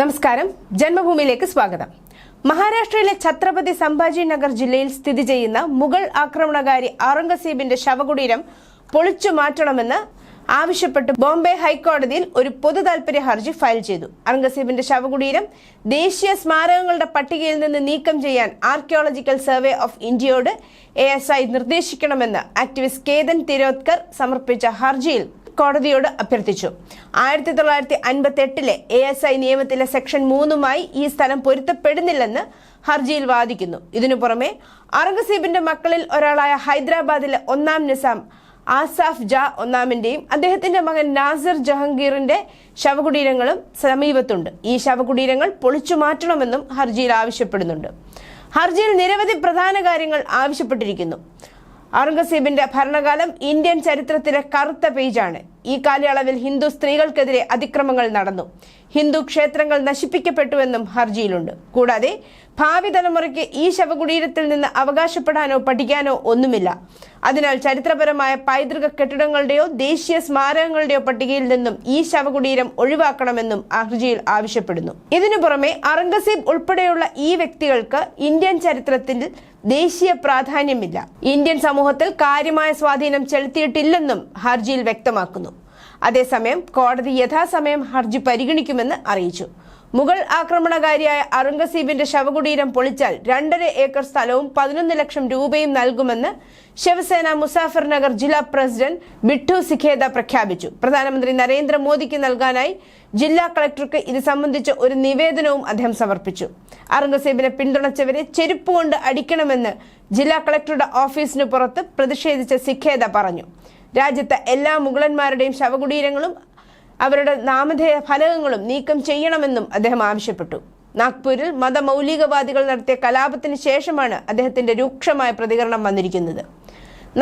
നമസ്കാരം. ജന്മഭൂമിയിലേക്ക് സ്വാഗതം. മഹാരാഷ്ട്രയിലെ ഛത്രപതി സംഭാജി നഗർ ജില്ലയിൽ സ്ഥിതി ചെയ്യുന്ന മുഗൾ ആക്രമണകാരി ഔറംഗസീബിന്റെ ശവകുടീരം പൊളിച്ചു മാറ്റണമെന്ന് ആവശ്യപ്പെട്ട് ബോംബെ ഹൈക്കോടതിയിൽ ഒരു പൊതു താൽപര്യ ഹർജി ഫയൽ ചെയ്തു. ഔറംഗസീബിന്റെ ശവകുടീരം ദേശീയ സ്മാരകങ്ങളുടെ പട്ടികയിൽ നിന്ന് നീക്കം ചെയ്യാൻ ആർക്കിയോളജിക്കൽ സർവേ ഓഫ് ഇന്ത്യയോട് എ നിർദ്ദേശിക്കണമെന്ന് ആക്ടിവിസ്റ്റ് കേതൻ തിരോത്കർ സമർപ്പിച്ച ഹർജിയിൽ കോടതിയോട് അഭ്യർത്ഥിച്ചു. ആയിരത്തി തൊള്ളായിരത്തി അൻപത്തി എട്ടിലെ എ എസ് ഐ നിയമത്തിലെ സെക്ഷൻ മൂന്നുമായി ഈ സ്ഥലം പൊരുത്തപ്പെടുന്നില്ലെന്ന് ഹർജിയിൽ വാദിക്കുന്നു. ഇതിനു പുറമെ ഔറംഗസീബിന്റെ മക്കളിൽ ഒരാളായ ഹൈദരാബാദിലെ ഒന്നാം നിസാം ആസാഫ് ജാ ഒന്നാമിന്റെയും അദ്ദേഹത്തിന്റെ മകൻ നാസിർ ജഹംഗീറിന്റെ ശവകുടീരങ്ങളും സമീപത്തുണ്ട്. ഈ ശവകുടീരങ്ങൾ പൊളിച്ചു മാറ്റണമെന്നും ഹർജിയിൽ ആവശ്യപ്പെടുന്നുണ്ട്. ഹർജിയിൽ നിരവധി പ്രധാന കാര്യങ്ങൾ ആവശ്യപ്പെട്ടിരിക്കുന്നു. ഔറംഗസീബിന്റെ ഭരണകാലം ഇന്ത്യൻ ചരിത്രത്തിലെ കറുത്ത പേജാണ്. ഈ കാലയളവിൽ ഹിന്ദു സ്ത്രീകൾക്കെതിരെ അതിക്രമങ്ങൾ നടന്നു. ഹിന്ദു ക്ഷേത്രങ്ങൾ നശിപ്പിക്കപ്പെട്ടുവെന്നും ഹർജിയിലുണ്ട്. കൂടാതെ ഭാവി തലമുറയ്ക്ക് ഈ ശവകുടീരത്തിൽ നിന്ന് അവകാശപ്പെടാനോ പഠിക്കാനോ ഒന്നുമില്ല. അതിനാൽ ചരിത്രപരമായ പൈതൃക കെട്ടിടങ്ങളുടെയോ ദേശീയ സ്മാരകങ്ങളുടെയോ പട്ടികയിൽ നിന്നും ഈ ശവകുടീരം ഒഴിവാക്കണമെന്നും ഹർജിയിൽ ആവശ്യപ്പെടുന്നു. ഇതിനു പുറമെ ഔറംഗസീബ് ഉൾപ്പെടെയുള്ള ഈ വ്യക്തികൾക്ക് ഇന്ത്യൻ ചരിത്രത്തിൽ ദേശീയ പ്രാധാന്യമില്ല. ഇന്ത്യൻ സമൂഹത്തിൽ കാര്യമായ സ്വാധീനം ചെലുത്തിയിട്ടില്ലെന്നും ഹർജിയിൽ വ്യക്തമാക്കുന്നു. അതേസമയം കോടതി യഥാസമയം ഹർജി പരിഗണിക്കുമെന്ന് അറിയിച്ചു. മുഗൾ ആക്രമണകാരിയായ അറുംഗസീബിന്റെ ശവകുടീരം പൊളിച്ചാൽ രണ്ടര ഏക്കർ സ്ഥലവും പതിനൊന്ന് ലക്ഷം രൂപയും നൽകുമെന്ന് ശിവസേന മുസാഫർ നഗർ ജില്ലാ പ്രസിഡന്റ് ബിട്ടു സിഖേദ പ്രഖ്യാപിച്ചു. പ്രധാനമന്ത്രി നരേന്ദ്രമോദിക്ക് നൽകാനായി ജില്ലാ കളക്ടർക്ക് ഇത് സംബന്ധിച്ച് ഒരു നിവേദനവും അദ്ദേഹം സമർപ്പിച്ചു. അറുംഗസീബിനെ പിന്തുണച്ചവരെ ചെരുപ്പ് കൊണ്ട് അടിക്കണമെന്ന് ജില്ലാ കളക്ടറുടെ ഓഫീസിന് പുറത്ത് പ്രതിഷേധിച്ച സിഖേദ പറഞ്ഞു. രാജ്യത്തെ എല്ലാ മുഗളന്മാരുടെയും ശവകുടീരങ്ങളും അവരുടെ നാമധേയ ഫലകങ്ങളും നീക്കം ചെയ്യണമെന്നും അദ്ദേഹം ആവശ്യപ്പെട്ടു. നാഗ്പൂരിൽ മതമൗലികവാദികൾ നടത്തിയ കലാപത്തിന് ശേഷമാണ് അദ്ദേഹത്തിന്റെ രൂക്ഷമായ പ്രതികരണം വന്നിരിക്കുന്നത്.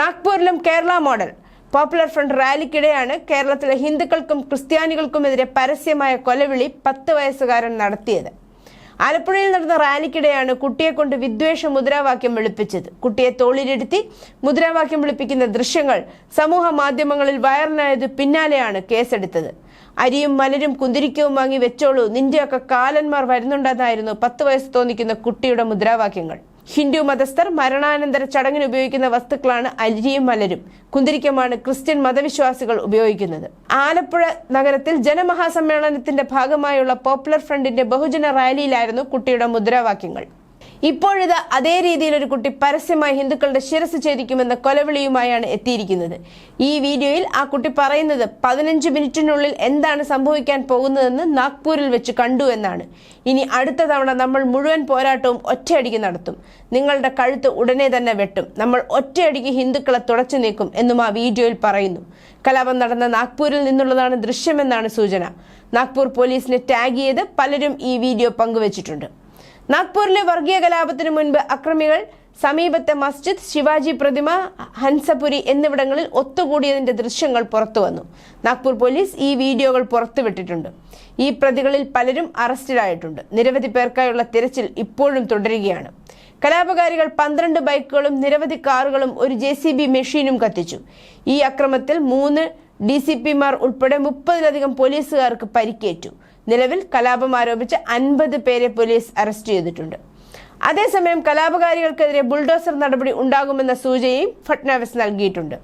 നാഗ്പൂരിലും കേരള മോഡൽ പോപ്പുലർ ഫ്രണ്ട് റാലിക്കിടെയാണ് കേരളത്തിലെ ഹിന്ദുക്കൾക്കും ക്രിസ്ത്യാനികൾക്കുമെതിരെ പരസ്യമായ കൊലവിളി പത്ത് വയസ്സുകാരൻ നടത്തിയത്. ആലപ്പുഴയിൽ നടന്ന റാലിക്കിടെയാണ് കുട്ടിയെ കൊണ്ട് വിദ്വേഷ മുദ്രാവാക്യം വെളുപ്പിച്ചത്. കുട്ടിയെ തോളിലിരുത്തി മുദ്രാവാക്യം വെളുപ്പിക്കുന്ന ദൃശ്യങ്ങൾ സമൂഹ മാധ്യമങ്ങളിൽ വൈറലായത് പിന്നാലെയാണ് കേസെടുത്തത്. അരിയും മലരും കുന്തിരിക്കവും വാങ്ങി വെച്ചോളൂ. നിന്റെയൊക്കെ കാലന്മാർ വരുന്നുണ്ടെന്നായിരുന്നു പത്ത് വയസ്സ് തോന്നിക്കുന്ന കുട്ടിയുടെ മുദ്രാവാക്യങ്ങൾ. ഹിന്ദു മതസ്ഥർ മരണാനന്തര ചടങ്ങിന് ഉപയോഗിക്കുന്ന വസ്തുക്കളാണ് അരിയും മലരും. കുന്തിരിക്കമാണ് ക്രിസ്ത്യൻ മതവിശ്വാസികൾ ഉപയോഗിക്കുന്നത്. ആലപ്പുഴ നഗരത്തിൽ ജനമഹാസമ്മേളനത്തിന്റെ ഭാഗമായുള്ള പോപ്പുലർ ഫ്രണ്ടിന്റെ ബഹുജന റാലിയിലായിരുന്നു കുട്ടിയുടെ മുദ്രാവാക്യങ്ങൾ. ഇപ്പോഴിത് അതേ രീതിയിൽ ഒരു കുട്ടി പരസ്യമായി ഹിന്ദുക്കളുടെ ശിരസ് ഛേദിക്കുമെന്ന കൊലവിളിയുമായാണ് എത്തിയിരിക്കുന്നത്. ഈ വീഡിയോയിൽ ആ കുട്ടി പറയുന്നത് പതിനഞ്ച് മിനിറ്റിനുള്ളിൽ എന്താണ് സംഭവിക്കാൻ പോകുന്നതെന്ന് നാഗ്പൂരിൽ വെച്ച് കണ്ടു എന്നാണ്. ഇനി അടുത്ത തവണ നമ്മൾ മുഴുവൻ പോരാട്ടവും ഒറ്റയടിക്ക് നടത്തും. നിങ്ങളുടെ കഴുത്ത് ഉടനെ തന്നെ വെട്ടും. നമ്മൾ ഒറ്റയടിക്ക് ഹിന്ദുക്കളെ തുടച്ചു നീക്കും എന്നും ആ വീഡിയോയിൽ പറയുന്നു. കലാപം നടന്ന നാഗ്പൂരിൽ നിന്നുള്ളതാണ് ദൃശ്യമെന്നാണ് സൂചന. നാഗ്പൂർ പോലീസിനെ ടാഗ് ചെയ്ത് പലരും ഈ വീഡിയോ പങ്കുവച്ചിട്ടുണ്ട്. നാഗ്പൂരിലെ വർഗീയ കലാപത്തിന് മുൻപ് അക്രമികൾ സമീപത്തെ മസ്ജിദ് ശിവാജി പ്രതിമ ഹൻസപുരി എന്നിവിടങ്ങളിൽ ഒത്തുകൂടിയതിന്റെ ദൃശ്യങ്ങൾ പുറത്തുവന്നു. നാഗ്പൂർ പോലീസ് ഈ വീഡിയോകൾ പുറത്തുവിട്ടിട്ടുണ്ട്. ഈ പ്രതികളിൽ പലരും അറസ്റ്റിലായിട്ടുണ്ട്. നിരവധി പേർക്കായുള്ള തിരച്ചിൽ ഇപ്പോഴും തുടരുകയാണ്. കലാപകാരികൾ പന്ത്രണ്ട് ബൈക്കുകളും നിരവധി കാറുകളും ഒരു ജെ മെഷീനും കത്തിച്ചു. ഈ അക്രമത്തിൽ മൂന്ന് ഡി സി പിമാർ ഉൾപ്പെടെ മുപ്പതിലധികം പോലീസുകാർക്ക് പരിക്കേറ്റു. നിലവിൽ കലാപം ആരോപിച്ച് അൻപത് പേരെ പോലീസ് അറസ്റ്റ് ചെയ്തിട്ടുണ്ട്. അതേസമയം കലാപകാരികൾക്കെതിരെ ബുൾഡോസർ നടപടി ഉണ്ടാകുമെന്ന സൂചനയും ഫട്നാവിസ് നൽകിയിട്ടുണ്ട്.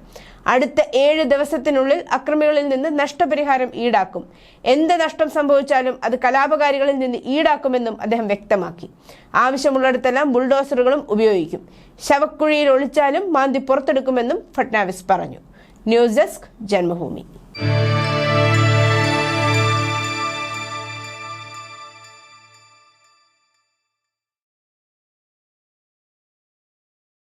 അടുത്ത ഏഴ് ദിവസത്തിനുള്ളിൽ അക്രമികളിൽ നിന്ന് നഷ്ടപരിഹാരം ഈടാക്കും. എന്ത് നഷ്ടം സംഭവിച്ചാലും അത് കലാപകാരികളിൽ നിന്ന് ഈടാക്കുമെന്നും അദ്ദേഹം വ്യക്തമാക്കി. ആവശ്യമുള്ളിടത്തെല്ലാം ബുൾഡോസറുകളും ഉപയോഗിക്കും. ശവക്കുഴിയിൽ ഒളിച്ചാലും മാന്തി പുറത്തെടുക്കുമെന്നും ഫട്നാവിസ് പറഞ്ഞു. News desk Janmabhumi.